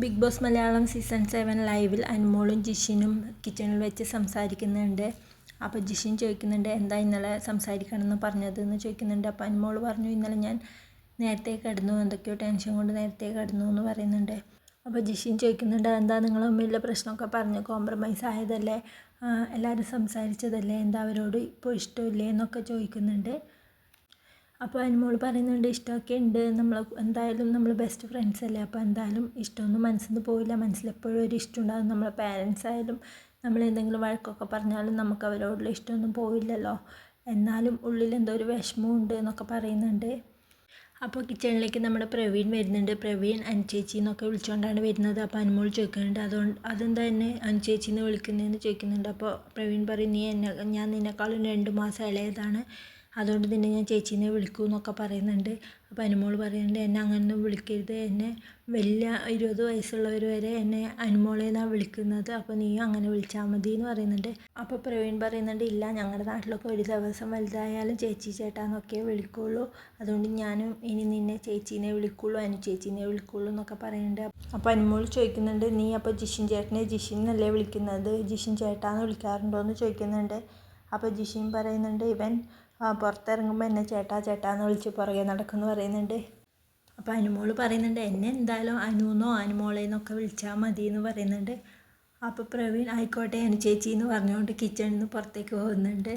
Big Boss Malayalam season seven ലൈവിൽ അനുമോളും ജിഷിനും കിച്ചണിൽ വെച്ച് സംസാരിക്കുന്നുണ്ട്. അപ്പോൾ ജിഷിൻ ചോദിക്കുന്നുണ്ട് എന്താ ഇന്നലെ സംസാരിക്കണമെന്ന് പറഞ്ഞതെന്ന്? ചോദിക്കുന്നുണ്ട്. അപ്പോൾ അനുമോൾ പറഞ്ഞു ഇന്നലെ ഞാൻ നേരത്തെ കിടന്നു എന്തൊക്കെയോ ടെൻഷൻ കൊണ്ട് നേരത്തെ കിടന്നു എന്ന് പറയുന്നുണ്ട്. അപ്പോൾ ജിഷിൻ ചോദിക്കുന്നുണ്ട് എന്താ നിങ്ങൾ തമ്മിലുള്ള പ്രശ്നമൊക്കെ പറഞ്ഞ് കോംപ്രമൈസ് ആയതല്ലേ? എല്ലാവരും സംസാരിച്ചതല്ലേ? എന്താ അവരോട് ഇപ്പോൾ ഇഷ്ടമില്ലേ? എന്നൊക്കെ ചോദിക്കുന്നുണ്ട്. അപ്പോൾ അനുമോൾ പറയുന്നുണ്ട് ഇഷ്ടമൊക്കെ ഉണ്ട്. നമ്മൾ എന്തായാലും നമ്മൾ ബെസ്റ്റ് ഫ്രണ്ട്സ് അല്ലേ? അപ്പോൾ എന്തായാലും ഇഷ്ടമൊന്നും മനസ്സിൽ നിന്ന് പോയില്ല മനസ്സിലെപ്പോഴും ഒരു ഇഷ്ടം ഉണ്ടാകും നമ്മളെ പാരൻസ് ആയാലും നമ്മൾ എന്തെങ്കിലും വഴക്കൊക്കെ പറഞ്ഞാലും നമുക്ക് അവരോടുള്ള ഇഷ്ടമൊന്നും പോയില്ലല്ലോ എന്നാലും ഉള്ളിൽ എന്തോ ഒരു വിഷമമുണ്ട് എന്നൊക്കെ പറയുന്നുണ്ട്. അപ്പോൾ കിച്ചണിലേക്ക് നമ്മുടെ പ്രവീൺ വരുന്നുണ്ട്. പ്രവീൺ അനുചേച്ചി എന്നൊക്കെ വിളിച്ചുകൊണ്ടാണ് വരുന്നത്. അപ്പോൾ അനുമോൾ ചോദിക്കുന്നുണ്ട് അതുകൊണ്ട് അതെന്താ എന്നെ അനുചേച്ചി എന്ന് വിളിക്കുന്നതെന്ന് ചോദിക്കുന്നുണ്ട്. അപ്പോൾ പ്രവീൺ പറയും നീ എന്നെ ഞാൻ നിന്നെക്കാളും രണ്ട് മാസം ഇളയതാണ്. അതുകൊണ്ട് തന്നെ ഞാൻ ചേച്ചീനെ വിളിക്കൂ എന്നൊക്കെ പറയുന്നുണ്ട്. അപ്പോൾ അനുമോൾ പറയുന്നുണ്ട് എന്നെ അങ്ങനെ വിളിക്കരുത്. എന്നെ വലിയ ഇരുപത് വയസ്സുള്ളവർ വരെ എന്നെ അനുമോളെ എന്നാണ് വിളിക്കുന്നത്. അപ്പോൾ നീ അങ്ങനെ വിളിച്ചാൽ മതി എന്ന് പറയുന്നുണ്ട്. അപ്പോൾ പ്രവീൺ പറയുന്നുണ്ട് ഇല്ല ഞങ്ങളുടെ നാട്ടിലൊക്കെ ഒരു ദിവസം വലുതായാലും ചേച്ചി ചേട്ടാന്നൊക്കെ വിളിക്കുള്ളൂ. അതുകൊണ്ട് ഞാനും ഇനി നിന്നെ ചേച്ചീനെ വിളിക്കുള്ളൂ അനു ചേച്ചീനെ വിളിക്കുള്ളൂ എന്നൊക്കെ പറയുന്നുണ്ട്. അപ്പോൾ അനുമോൾ ചോദിക്കുന്നുണ്ട് നീ അപ്പോൾ ജിഷിൻ ചേട്ടനെ ജിഷിൻ എന്നല്ലേ വിളിക്കുന്നത്? ജിഷിൻ ചേട്ടാന്ന് വിളിക്കാറുണ്ടോ എന്ന് ചോദിക്കുന്നുണ്ട്. അപ്പോൾ ജിഷിൻ പറയുന്നുണ്ട് ഇവൻ പുറത്തിറങ്ങുമ്പോൾ എന്നെ ചേട്ടാ ചേട്ടാ എന്ന് വിളിച്ച് പുറകെ നടക്കുമെന്ന് പറയുന്നുണ്ട്. അപ്പോൾ അനുമോൾ പറയുന്നുണ്ട് എന്നെ എന്തായാലും അനുന്നോ അനുമോളേന്നൊക്കെ വിളിച്ചാൽ മതി എന്ന് പറയുന്നുണ്ട്. അപ്പോൾ പ്രവീൺ ആയിക്കോട്ടെ അനു ചേച്ചി എന്ന് പറഞ്ഞുകൊണ്ട് കിച്ചണിൽ നിന്ന് പുറത്തേക്ക് പോകുന്നുണ്ട്.